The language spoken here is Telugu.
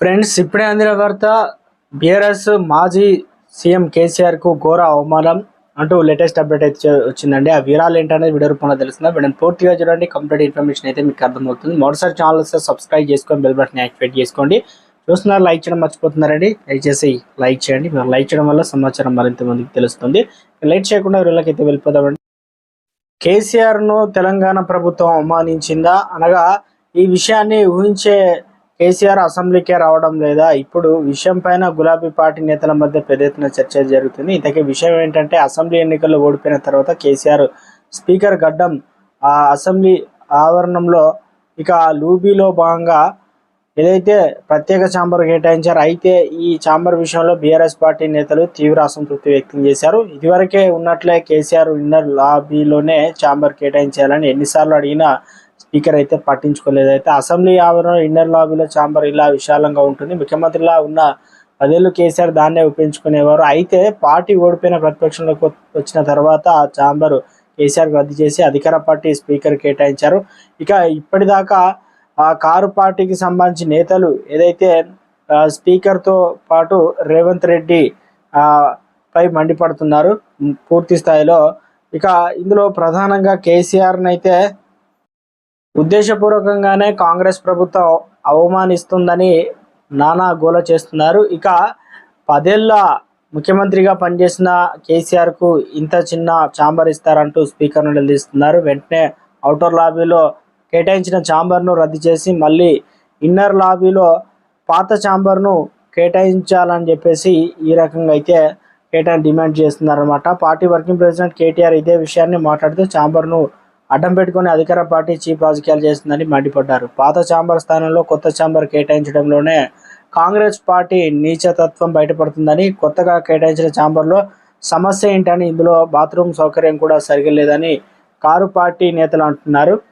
ఫ్రెండ్స్ ఇప్పుడే అందిన వార్త బీఆర్ఎస్ మాజీ సీఎం కేసీఆర్కు ఘోర అవమానం అంటూ లేటెస్ట్ అప్డేట్ అయితే వచ్చిందండి. ఆ వివరాలు ఏంటనేది వీడియో రూపంలో తెలుస్తుంది. వీడిని పూర్తిగా చూడండి. కంప్లీట్ ఇన్ఫర్మేషన్ అయితే మీకు అర్థమవుతుంది. మొదటిసారి ఛానల్ సబ్స్క్రైబ్ చేసుకొని బెల్ బటన్ యాక్టివేట్ చేసుకోండి. చూస్తున్నారు లైక్ చేయడం మర్చిపోతున్నారండి. దయచేసి లైక్ చేయండి. మీరు లైక్ చేయడం వల్ల సమాచారం మరింత మందికి తెలుస్తుంది. లైక్ చేయకుండా వీళ్ళకి అయితే వెళ్ళిపోదామండి. కేసీఆర్ను తెలంగాణ ప్రభుత్వం అవమానించిందా? అనగా ఈ విషయాన్ని ఊహించే కేసీఆర్ అసెంబ్లీకే రావడం లేదా ఇప్పుడు విషయం పైన గులాబీ పార్టీ నేతల మధ్య పెద్ద ఎత్తున చర్చ జరుగుతుంది. ఇంతకీ విషయం ఏంటంటే అసెంబ్లీ ఎన్నికల్లో ఓడిపోయిన తర్వాత కేసీఆర్ స్పీకర్ గడ్డం ఆ అసెంబ్లీ ఆవరణంలో ఇక ఆ లూబీలో భాగంగా ఏదైతే ప్రత్యేక ఛాంబర్ కేటాయించారు అయితే ఈ ఛాంబర్ విషయంలో బీఆర్ఎస్ పార్టీ నేతలు తీవ్ర అసంతృప్తి వ్యక్తం చేశారు. ఇదివరకే ఉన్నట్లే కేసీఆర్ ఇన్నర్ లాబీలోనే ఛాంబర్ కేటాయించాలని ఎన్నిసార్లు అడిగినా స్పీకర్ అయితే పట్టించుకోలేదు. అయితే అసెంబ్లీ ఆవరణ ఇన్నర్ లాబీలో ఛాంబర్ ఇలా విశాలంగా ఉంటుంది. ముఖ్యమంత్రిలా ఉన్న పదేళ్ళు కేసీఆర్ దాన్నే ఉపయోగించుకునేవారు అయితే పార్టీ ఓడిపోయిన ప్రతిపక్షంలోకి వచ్చిన తర్వాత ఆ ఛాంబర్ కేసీఆర్ రద్దు చేసి అధికార పార్టీ స్పీకర్ కేటాయించారు. ఇక ఇప్పటిదాకా ఆ కారు పార్టీకి సంబంధించిన నేతలు ఏదైతే స్పీకర్తో పాటు రేవంత్ రెడ్డి పై మండిపడుతున్నారు పూర్తి స్థాయిలో. ఇక ఇందులో ప్రధానంగా కేసీఆర్ని అయితే ఉద్దేశపూర్వకంగానే కాంగ్రెస్ ప్రభుత్వం అవమానిస్తుందని నానా గోల చేస్తున్నారు. ఇక పదేళ్ళ ముఖ్యమంత్రిగా పనిచేసిన కేసీఆర్కు ఇంత చిన్న ఛాంబర్ ఇస్తారంటూ స్పీకర్ను నిలదీస్తున్నారు. వెంటనే అవుటర్ లాబీలో కేటాయించిన ఛాంబర్ను రద్దు చేసి మళ్ళీ ఇన్నర్ లాబీలో పాత ఛాంబర్ను కేటాయించాలని చెప్పేసి ఈ రకంగా అయితే కేటాయి డిమాండ్ చేస్తున్నారన్నమాట. పార్టీ వర్కింగ్ ప్రెసిడెంట్ కేటీఆర్ ఇదే విషయాన్ని మాట్లాడుతూ ఛాంబర్ను అడ్డం పెట్టుకుని అధికార పార్టీ చీఫ్ రాజకీయాలు చేస్తుందని మండిపడ్డారు. పాత ఛాంబర్ స్థానంలో కొత్త ఛాంబర్ కేటాయించడంలోనే కాంగ్రెస్ పార్టీ నీచతత్వం బయటపడుతుందని కొత్తగా కేటాయించిన ఛాంబర్లో సమస్య ఏంటని ఇందులో బాత్రూమ్ సౌకర్యం కూడా సరిగా లేదని కారు పార్టీ నేతలు అంటున్నారు.